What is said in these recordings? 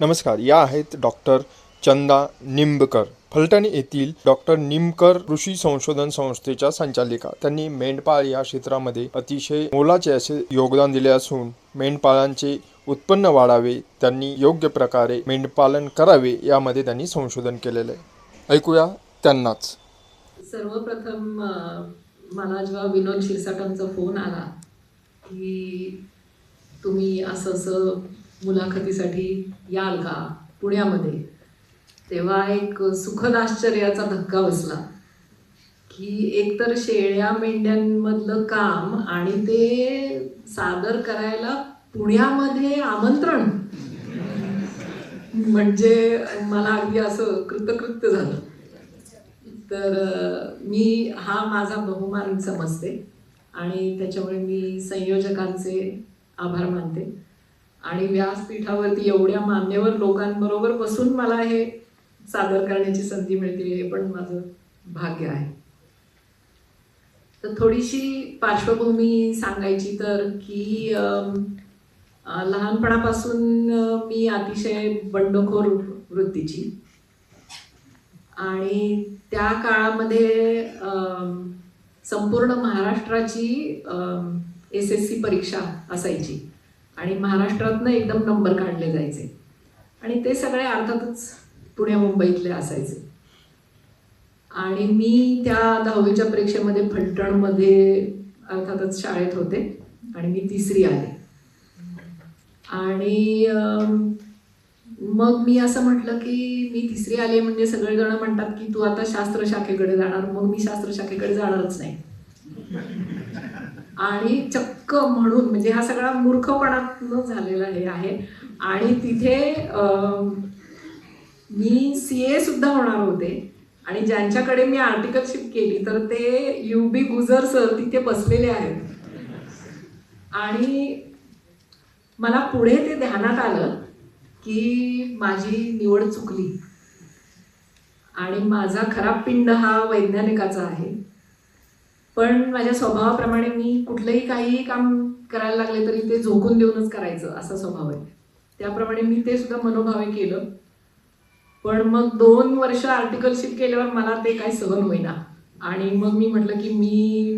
नमस्कार या आहेत डॉक्टर चंदा निंबकर. फलटण येथील डॉक्टर निमकर कृषी संशोधन संस्थेच्या संचालिका. त्यांनी मेंढपाळ या क्षेत्रामध्ये अतिशय मोलाचे असे योगदान दिले असून मेंढपाळांचे उत्पन्न वाढावे त्यांनी योग्य प्रकारे मेंढपालन करावे यामध्ये त्यांनी संशोधन केलेलं आहे. ऐकूया त्यांनाच. सर्वप्रथम मला जेव्हा विनोद शिरसाटांचा फोन आला की तुम्ही असं असं मुलाखतीसाठी याल का पुण्यामध्ये. तेव्हा एक सुखद आश्चर्याचा धक्का बसला की एकतर शेळ्या मेंढ्यांमधलं काम आणि ते सादर करायला पुण्यामध्ये आमंत्रण म्हणजे मला अगदी असं कृतकृत्य झालं. तर मी हा माझा बहुमान समजते आणि त्याच्यामुळे मी संयोजकांचे आभार मानते. आणि व्यासपीठावरती एवढ्या मान्यवर लोकांबरोबर बसून मला हे सादर करण्याची संधी मिळते हे पण माझं भाग्य आहे. तर थोडीशी पार्श्वभूमी सांगायची तर की लहानपणापासून मी अतिशय बंडखोर वृत्तीची. आणि त्या काळामध्ये संपूर्ण महाराष्ट्राची एस एस सी परीक्षा असायची. आणि महाराष्ट्रातनं एकदम नंबर काढले जायचे. आणि ते सगळे अर्थातच पुणे मुंबईतले असायचे. आणि मी त्या दहावीच्या परीक्षेमध्ये फलटणमध्ये अर्थातच शाळेत होते आणि मी तिसरी आले. आणि मग मी असं म्हटलं की मी तिसरी आले म्हणजे सगळेजण म्हणतात की तू आता शास्त्रशाखेकडे जाणार मग मी शास्त्रशाखेकडे जाणारच नाही. आणि चक्क म्हणून म्हणजे हा सगळा मूर्खपणातनं झालेला हे आहे. आणि तिथे मी सी ए सुद्धा होणार होते. आणि ज्यांच्याकडे मी आर्टिकलशिप केली तर ते यू बी गुजर सर तिथे बसलेले आहेत. आणि मला पुढे ते ध्यानात आलं की माझी निवड चुकली. आणि माझा खराब पिंड हा वैज्ञानिकाचा आहे. पण माझ्या स्वभावाप्रमाणे मी कुठलंही काहीही काम करायला लागले तरी ते झोकून देऊनच करायचं असा स्वभाव आहे. त्याप्रमाणे मी ते सुद्धा मनोभावे केलं. पण मग दोन वर्ष आर्टिकलशिप केल्यावर मला ते काही सहन होईना. आणि मग मी म्हटलं की मी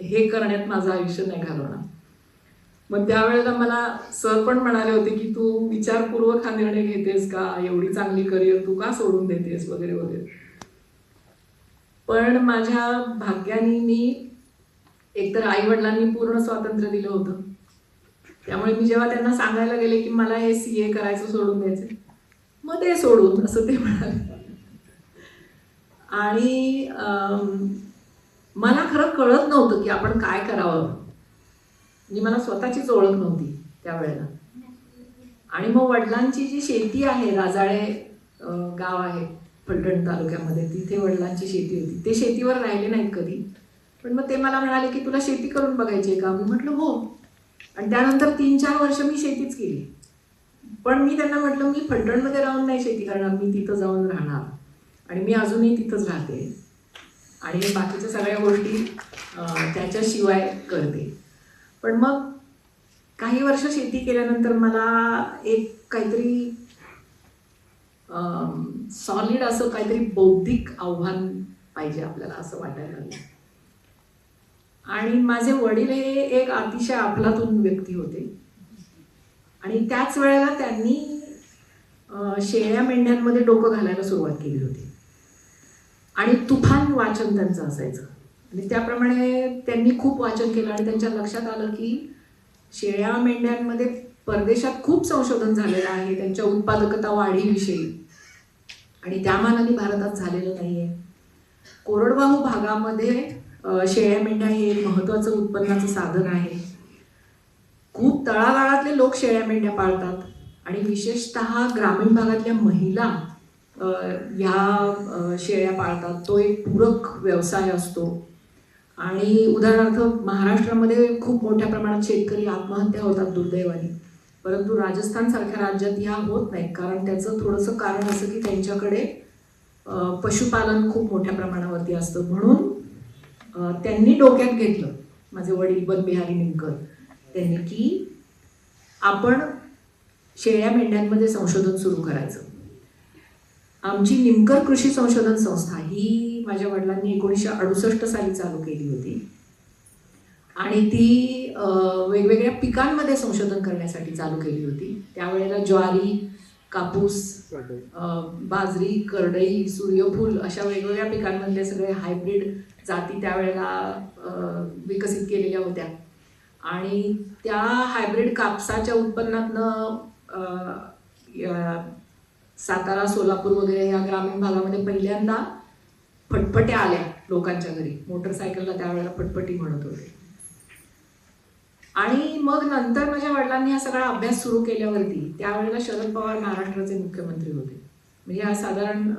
हे करण्यात माझं आयुष्य नाही घालवणार. मग त्यावेळेला मला सर पण म्हणाले होते की तू विचारपूर्वक हा निर्णय घेतेस का? एवढी चांगली करिअर तू का सोडून देतेस? वगैरे वगैरे. पण माझ्या भाग्याने मी एकतर आई वडिलांनी पूर्ण स्वातंत्र्य दिलं होतं. त्यामुळे मी जेव्हा त्यांना सांगायला गेले की मला हे सी ए करायचं सोडून द्यायचं मग ते सोडून असं ते म्हणाले. आणि मला खरं कळत नव्हतं की आपण काय करावं. म्हणजे मला स्वतःचीच ओळख नव्हती त्यावेळेला. आणि मग वडिलांची जी शेती आहे राजाळे गाव आहे फलटण तालुक्यामध्ये. तिथे वडिलांची शेती होती. ते शेतीवर राहिले नाहीत कधी. पण मग ते मला म्हणाले की तुला शेती करून बघायची आहे का? मी म्हटलं हो. आणि त्यानंतर तीन चार वर्ष मी शेतीच केली. पण मी त्यांना म्हटलं मी फलटणमध्ये राहून नाही शेती करणार. मी तिथं जाऊन राहणार. आणि मी अजूनही तिथंच राहते. आणि बाकीच्या सगळ्या गोष्टी त्याच्याशिवाय करते. पण मग काही वर्ष शेती केल्यानंतर मला एक काहीतरी सॉलिड असं काहीतरी बौद्धिक आव्हान पाहिजे आपल्याला असं वाटायला लागलं. आणि माझे वडील हे एक अतिशय आपलातून व्यक्ती होते. आणि त्याच वेळेला त्यांनी शेळ्या मेंढ्यांमध्ये डोकं घालायला सुरुवात केली होती. आणि तुफान वाचन त्यांचं असायचं. आणि त्याप्रमाणे त्यांनी खूप वाचन केलं आणि त्यांच्या लक्षात आलं की शेळ्या मेंढ्यांमध्ये परदेशात खूप संशोधन झालेलं आहे. त्यांच्या उत्पादकता वाढीविषयी. आणि त्या मानाने भारतात झालेलं नाही आहे कोरडवाहू भागामध्ये शेळ्या मेंढ्या हे एक महत्त्वाचं उत्पन्नाचं साधन आहे. खूप तळागाळातले लोक शेळ्या मेंढ्या पाळतात आणि विशेषतः ग्रामीण भागातल्या महिला ह्या शेळ्या पाळतात. तो एक पूरक व्यवसाय असतो. आणि उदाहरणार्थ महाराष्ट्रामध्ये खूप मोठ्या प्रमाणात शेतकरी आत्महत्या होतात दुर्दैवाने. परंतु राजस्थानसारख्या राज्यात ह्या होत नाहीत. कारण त्याचं थोडंसं कारण असं की त्यांच्याकडे पशुपालन खूप मोठ्या प्रमाणावरती असतं. म्हणून त्यांनी डोक्यात घेतलं माझे वडील बनबिहारी निमकर त्यांनी की आपण शेळ्या मेंढ्यांमध्ये संशोधन सुरू करायचं. आमची निमकर कृषी संशोधन संस्था ही माझ्या वडिलांनी एकोणीसशे अडुसष्ट साली चालू केली होती. आणि ती वेगवेगळ्या पिकांमध्ये संशोधन करण्यासाठी चालू केली होती. त्यावेळेला ज्वारी कापूस बाजरी करडई सूर्यफूल अशा वेगवेगळ्या पिकांमधले सगळे हायब्रिड जाती त्यावेळेला विकसित केलेल्या होत्या. आणि त्या हायब्रिड कापसाच्या उत्पन्नातनं या सातारा सोलापूर वगैरे या ग्रामीण भागामध्ये पहिल्यांदा फटफट्या आल्या लोकांच्या घरी. मोटरसायकलला त्यावेळेला फटफटी म्हणत होते. आणि मग नंतर माझ्या वडिलांनी हा सगळा अभ्यास सुरू केल्यावरती त्यावेळेला शरद पवार महाराष्ट्राचे मुख्यमंत्री होते. म्हणजे हा साधारण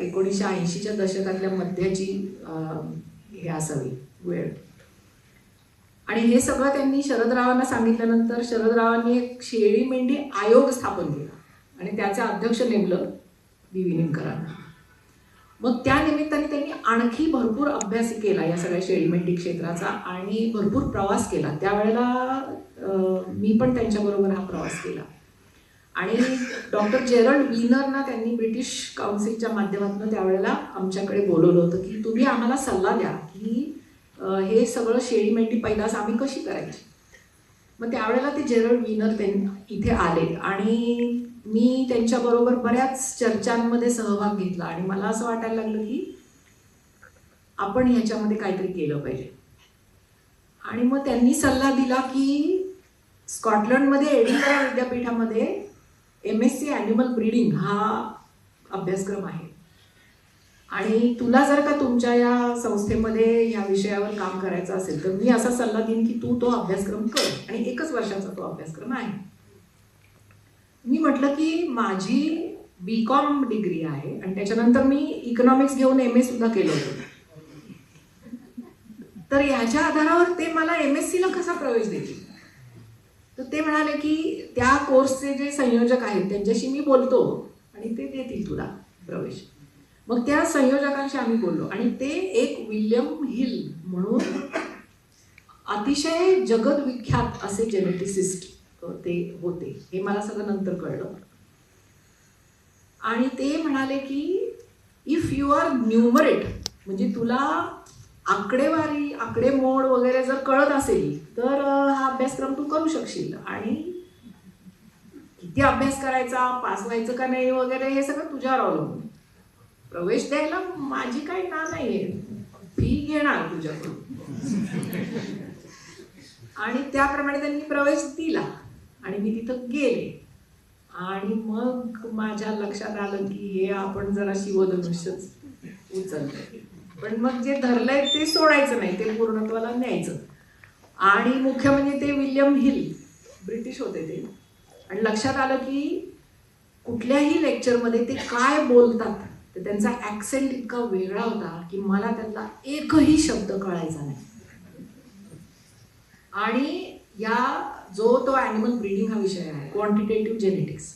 एकोणीसशे ऐंशीच्या दशकातल्या मध्याची हे असावी वेळ. आणि हे सगळं त्यांनी शरदरावांना सांगितल्यानंतर शरदरावांनी एक शेळी मेंढी आयोग स्थापन केला. आणि त्याचे अध्यक्ष नेमलं बी व्ही मग त्या निमित्ताने त्यांनी आणखी भरपूर अभ्यास केला या सगळ्या शेळी क्षेत्राचा आणि भरपूर प्रवास केला. त्यावेळेला मी पण त्यांच्याबरोबर हा प्रवास केला. आणि डॉक्टर जेरल्ड विनरना त्यांनी ब्रिटिश काउन्सिलच्या माध्यमातून त्यावेळेला आमच्याकडे बोलवलं होतं की तुम्ही आम्हाला सल्ला द्या की हे सगळं शेळी मेंढी पैदास आम्ही कशी करायची? मग त्यावेळेला ते जेरल्ड विनर त्यां इथे आले आणि मी त्यांच्याबरोबर बऱ्याच चर्चांमध्ये सहभाग घेतला आणि मला असं वाटायला लागलं की आपण ह्याच्यामध्ये काहीतरी केलं पाहिजे. आणि मग त्यांनी सल्ला दिला की स्कॉटलंडमध्ये एडिनबरा विद्यापीठामध्ये M S C animal breeding हा अभ्यासक्रम आहे. आणि तुला जर का तुमच्या या संस्थेमध्ये या विषयावर काम करायचं असेल तर मी असा सल्ला देईन की तू तो अभ्यासक्रम कर. आणि एकच वर्षाचा तो अभ्यासक्रम आहे. मी म्हटलं की माझी बी कॉम डिग्री आहे आणि त्याच्यानंतर मी इकॉनॉमिक्स घेऊन एम ए सुद्धा केलं होतं. तर ह्याच्या आधारावर ते मला एम एस सीला कसा प्रवेश देतील? तर ते म्हणाले की त्या कोर्सचे जे संयोजक आहेत त्यांच्याशी मी बोलतो आणि ते देतील तुला प्रवेश. मग त्या संयोजकांशी आम्ही बोललो आणि ते एक विल्यम हिल म्हणून अतिशय जगदविख्यात असे जेनेटिसिस्ट ते होते. हे मला सगळं नंतर कळलं. आणि ते म्हणाले की इफ यू आर न्युमरेट म्हणजे तुला आकडेवारी आकडेमोड वगैरे जर कळत असेल तर हा अभ्यासक्रम तू करू शकशील. आणि किती अभ्यास करायचा पास व्हायचं का नाही वगैरे हे सगळं तुझ्यावर अवलंबून प्रवेश द्यायला माझी काही ना नाहीये. फी घेणार तुझ्याकडून. आणि त्याप्रमाणे त्यांनी प्रवेश दिला. आणि मी तिथं गेले. आणि मग माझ्या लक्षात आलं की हे आपण जरा शिवधनुष्यच उचललंय पण मग जे धरलंय ते सोडायचं नाही ते पूर्णत्वाला न्यायचं. आणि मुख्य म्हणजे ते विल्यम हिल ब्रिटिश होते ते. आणि लक्षात आलं की कुठल्याही लेक्चरमध्ये ते काय बोलतात तर त्यांचा ॲक्सेंट इतका वेगळा होता की मला त्यातला एकही शब्द कळायचा नाही. आणि या जो तो ॲनिमल ब्रीडिंग हा विषय आहे क्वांटिटेटिव्ह जेनेटिक्स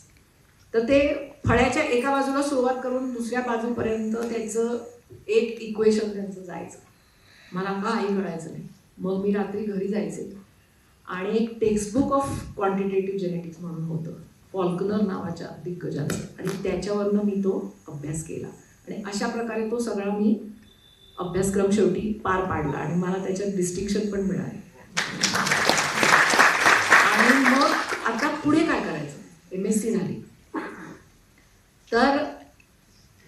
तर ते फळ्याच्या एका बाजूला सुरुवात करून दुसऱ्या बाजूपर्यंत त्याचं एक इक्वेशन त्यांचं जायचं. मला काही कळायचं नाही. मग मी रात्री घरी जायचे. आणि एक टेक्स्टबुक ऑफ क्वांटिटेटिव्ह जेनेटिक्स म्हणून होतं. फॉल्कनर नावाच्या दिग्गजाचं आणि त्याच्यावरनं मी तो अभ्यास केला. आणि अशा प्रकारे तो सगळा मी अभ्यासक्रम शेवटी पार पाडला. आणि मला त्याच्यात डिस्टिंक्शन पण मिळाले आणि मग आता पुढे काय करायचं एम एस सी झाली तर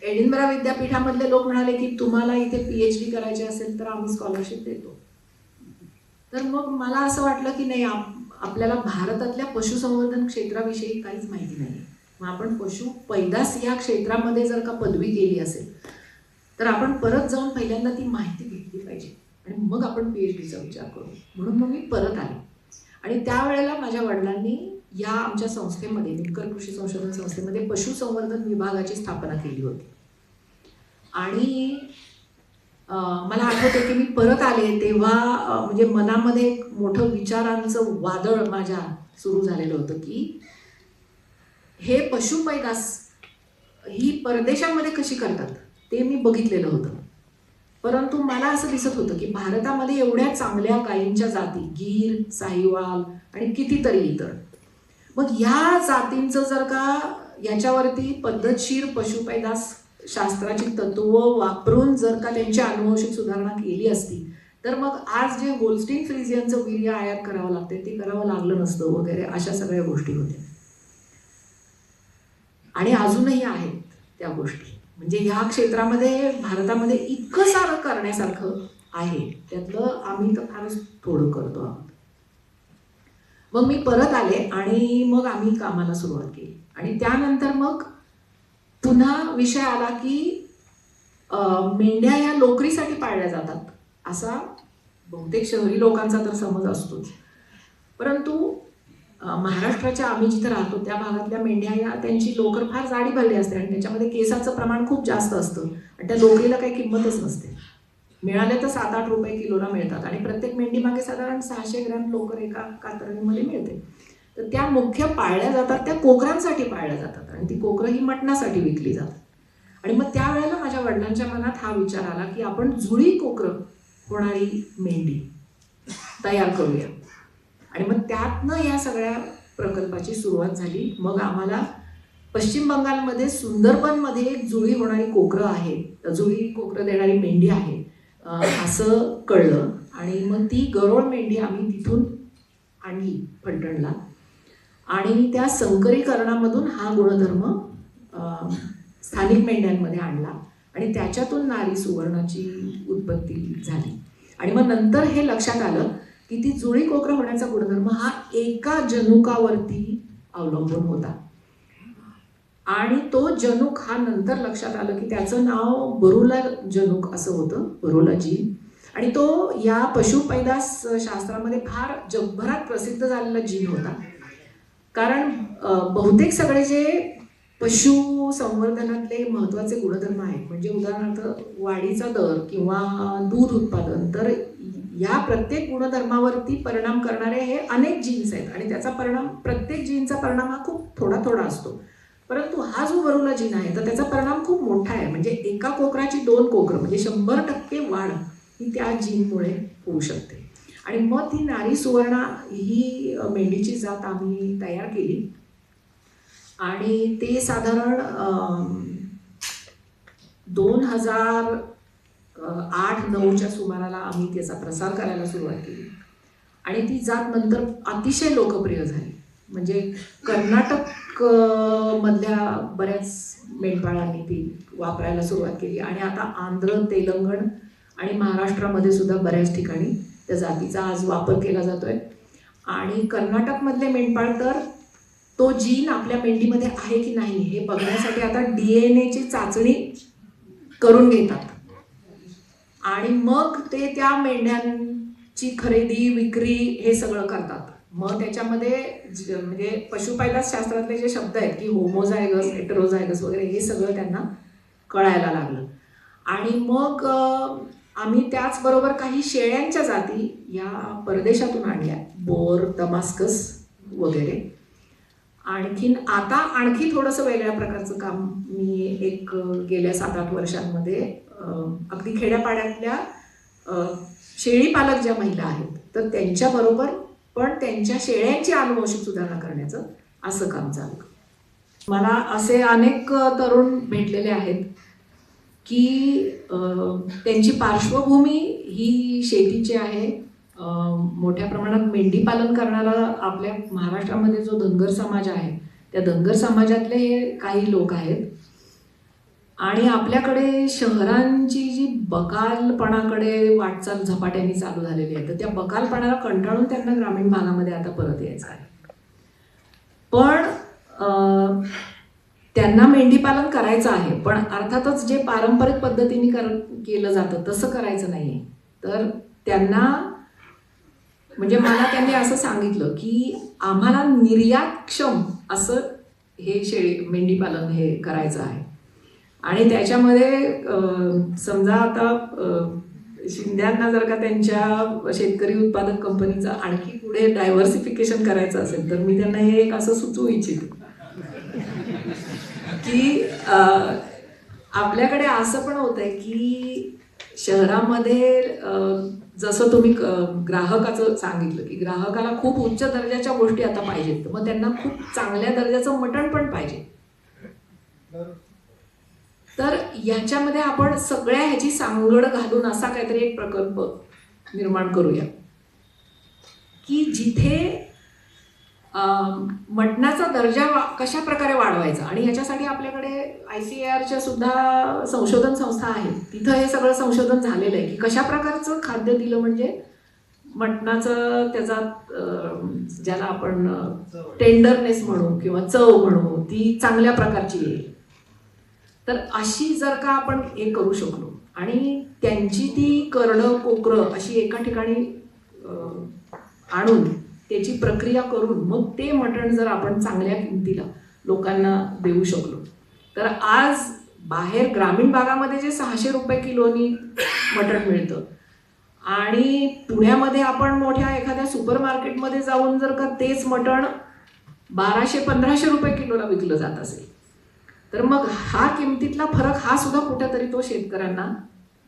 एडिनबरा विद्यापीठामधले लोक म्हणाले की तुम्हाला इथे पी एच डी करायची असेल तर आम्ही स्कॉलरशिप देतो. तर मग मला असं वाटलं की नाही आप- आपल्याला भारतातल्या पशुसंवर्धन क्षेत्राविषयी काहीच माहिती नाही मग आपण पशु पैदास या क्षेत्रामध्ये जर का पदवी केली असेल तर आपण परत जाऊन पहिल्यांदा ती माहिती घेतली पाहिजे. आणि मग आपण पी एच डीचा विचार करू. म्हणून मग मी परत आले. आणि त्यावेळेला माझ्या वडिलांनी या आमच्या संस्थेमध्ये निमकर कृषी संशोधन संस्थेमध्ये पशुसंवर्धन विभागाची स्थापना केली होती. आणि मला आठवते की मी परत आले तेव्हा म्हणजे मनामध्ये एक मोठं विचारांचं वादळ माझ्या सुरू झालेलं होतं की हे पशुपैदास ही परदेशामध्ये कशी करतात? ते मी बघितलेलं होतं. परंतु मला असं दिसत होतं की भारतामध्ये एवढ्या चांगल्या गायींच्या जाती गीर साहिवाल आणि कितीतरी इतर मग ह्या जातींचं जर का याच्यावरती पद्धतशीर पशुपैदास शास्त्राची तत्व वापरून जर का त्यांची अनुवंशिक सुधारणा केली असती तर मग आज जे होल्स्टीन फ्रिजियनचं वीर्य आयात करावं लागते ते करावं लागलं नसतं वगैरे अशा सगळ्या गोष्टी होत्या. आणि अजूनही आहेत त्या गोष्टी. म्हणजे ह्या क्षेत्रामध्ये भारतामध्ये इतकं सारं करण्यासारखं आहे त्यातलं आम्ही तर फारच थोडं करतो आहोत. मग मी परत आले आणि मग आम्ही कामाला सुरुवात केली. आणि त्यानंतर मग पुन्हा विषय आला की मेंढ्या या लोकरीसाठी पाळल्या जातात. असा बहुतेक शहरी लोकांचा तर समज असतोच. परंतु महाराष्ट्राच्या आम्ही जिथं राहतो त्या भागातल्या मेंढ्या या त्यांची लोकर फार जाडी भरली असते आणि त्याच्यामध्ये केसाचं प्रमाण खूप जास्त असतं. आणि त्या लोकरीला काही किंमतच नसते. मिळाले तर सात आठ रुपये किलोला मिळतात. आणि प्रत्येक मेंढीमागे साधारण सहाशे ग्रॅम लोकर एका कातरणीमध्ये मिळते. तर त्या मुख्य पाळल्या जातात त्या कोकरांसाठी पाळल्या जातात. आणि ती कोकरं ही मटणासाठी विकली जातात. आणि मग त्यावेळेला माझ्या वडिलांच्या मनात हा विचार आला की आपण जुळी कोकरं होणारी मेंढी तयार करूया. आणि मग त्यातनं या सगळ्या प्रकल्पाची सुरुवात झाली. मग आम्हाला पश्चिम बंगालमध्ये सुंदरबनमध्ये एक जुळी होणारी कोकरं आहे. जुळी कोकरं देणारी मेंढी आहे. असं कळलं. आणि मग ती गरोळ मेंढी आम्ही तिथून आणली फलटणला. आणि त्या संकरीकरणामधून हा गुणधर्म स्थानिक मेंढ्यांमध्ये आणला. आणि त्याच्यातून नारी सुवर्णाची उत्पत्ती झाली. आणि मग नंतर हे लक्षात आलं की ती जुळी कोकरा होण्याचा गुणधर्म हा एका जनुकावरती अवलंबून होता. आणि तो जनुक हा नंतर लक्षात आलं की त्याचं नाव बरुला जनुक असं होतं बरुला आणि तो या पशुपैदास शास्त्रामध्ये फार जगभरात प्रसिद्ध झालेला जीन होता. कारण बहुतेक सगळे जे पशु संवर्धनातले महत्त्वाचे गुणधर्म आहेत म्हणजे उदाहरणार्थ वाढीचा दर किंवा दूध उत्पादन तर या प्रत्येक गुणधर्मावरती परिणाम करणारे हे अनेक जीन्स आहेत. आणि त्याचा परिणाम प्रत्येक जीनचा परिणाम हा खूप थोडा थोडा असतो. परंतु हा जो वरुला जीन आहे तर त्याचा परिणाम खूप मोठा आहे. म्हणजे एका कोकराची दोन कोकरं म्हणजे शंभर टक्के वाढ ही त्या जीनमुळे होऊ शकते. आणि मग ती नारी सुवर्णा ही मेंढीची जात आम्ही तयार केली. आणि ते साधारण दोन हजार आठ नऊच्या सुमाराला आम्ही त्याचा प्रसार करायला सुरुवात केली. आणि ती जात नंतर अतिशय लोकप्रिय झाली. म्हणजे कर्नाटक मधल्या बऱ्याच मेंढपाळांनी ती वापरायला सुरुवात केली. आणि आता आंध्र तेलंगण आणि महाराष्ट्रामध्ये सुद्धा बऱ्याच ठिकाणी त्या जातीचा आज वापर केला जातोय. आणि कर्नाटकमधले मेंढपाळ तर तो जीन आपल्या मेंढीमध्ये आहे की नाही हे बघण्यासाठी आता डी एन एची चाचणी करून घेतात. आणि मग ते त्या मेंढ्यांची खरेदी विक्री हे सगळं करतात. मग त्याच्यामध्ये ज- म्हणजे पशुपैदास शास्त्रातले जे शब्द आहेत की होमोझायगस एट्रोझायगस वगैरे हे सगळं त्यांना कळायला लागलं. आणि मग आम्ही त्याचबरोबर काही शेळ्यांच्या जाती या परदेशातून आणल्या. बोर दमास्कस वगैरे. आणखीन आता आणखी थोडंसं वेगळ्या प्रकारचं काम मी एक गेल्या सात आठ वर्षांमध्ये अगदी खेड्यापाड्यातल्या शेळीपालक ज्या महिला आहेत तर त्यांच्याबरोबर पण त्यांच्या शेळ्यांची अनुवंशिक सुधारणा करण्याचं असं काम चालू मला असे अनेक तरुण भेटलेले आहेत की त्यांची पार्श्वभूमी ही शेतीची आहे. मोठ्या प्रमाणात मेंढी पालन करणारा आपल्या महाराष्ट्रामध्ये जो धनगर समाज आहे त्या धनगर समाजातले हे काही लोक आहेत. आणि आपल्याकडे शहरांची बकालपणाकडे वाटचाल झपाट्याने चालू झालेली आहे. तर त्या बकालपणाला कंटाळून त्यांना ग्रामीण भागामध्ये आता परत यायचं आहे. पण त्यांना मेंढीपालन करायचं आहे. पण अर्थातच जे पारंपरिक पद्धतीने कर केलं जातं तसं करायचं नाही तर त्यांना म्हणजे मला त्यांनी असं सांगितलं की आम्हाला निर्यातक्षम असं हे शेळी मेंढीपालन हे करायचं आहे. आणि त्याच्यामध्ये समजा आता शिंद्यांना जर का त्यांच्या शेतकरी उत्पादक कंपनीचं आणखी पुढे डायव्हर्सिफिकेशन करायचं असेल तर मी त्यांना हे एक असं सुचवू इच्छित. की आपल्याकडे असं पण होत आहे की शहरामध्ये जसं तुम्ही ग्राहकाचं सांगितलं की ग्राहकाला खूप उच्च दर्जाच्या गोष्टी आता पाहिजेत तर मग त्यांना खूप चांगल्या दर्जाचं मटण पण पाहिजे. तर याच्यामध्ये आपण सगळ्या ह्याची सांगड घालून असा काहीतरी एक प्रकल्प निर्माण करूया. की जिथे मटणाचा दर्जा वा कशा प्रकारे वाढवायचा? आणि ह्याच्यासाठी आपल्याकडे आय सी आरच्या सुद्धा संशोधन संस्था आहे. तिथं हे सगळं संशोधन झालेलं आहे. की कशा प्रकारचं खाद्य दिलं म्हणजे मटणाचं त्याचा ज्याला आपण टेंडरनेस म्हणू किंवा चव म्हणू ती चांगल्या प्रकारची येईल. तर अशी जर का आपण हे करू शकलो आणि त्यांची ती करणं कोकरं अशी एका ठिकाणी आणून त्याची प्रक्रिया करून मग ते मटण जर आपण चांगल्या किमतीला लोकांना देऊ शकलो. तर आज बाहेर ग्रामीण भागामध्ये जे सहाशे रुपये किलोनी मटण मिळतं आणि पुण्यामध्ये आपण मोठ्या एखाद्या सुपर मार्केटमध्ये जाऊन जर का तेच मटण बाराशे पंधराशे रुपये किलोला विकलं जात असेल तर मग हा किमतीतला फरक हा सुद्धा कुठेतरी तो शेतकऱ्यांना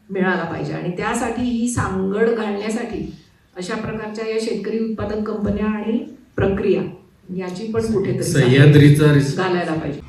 मिळाला पाहिजे. आणि त्यासाठी ही सांगड घालण्यासाठी अशा प्रकारच्या या शेतकरी उत्पादक कंपन्या आणि प्रक्रिया याची पण कुठेतरी सह्याद्रीचा घालायला पाहिजे.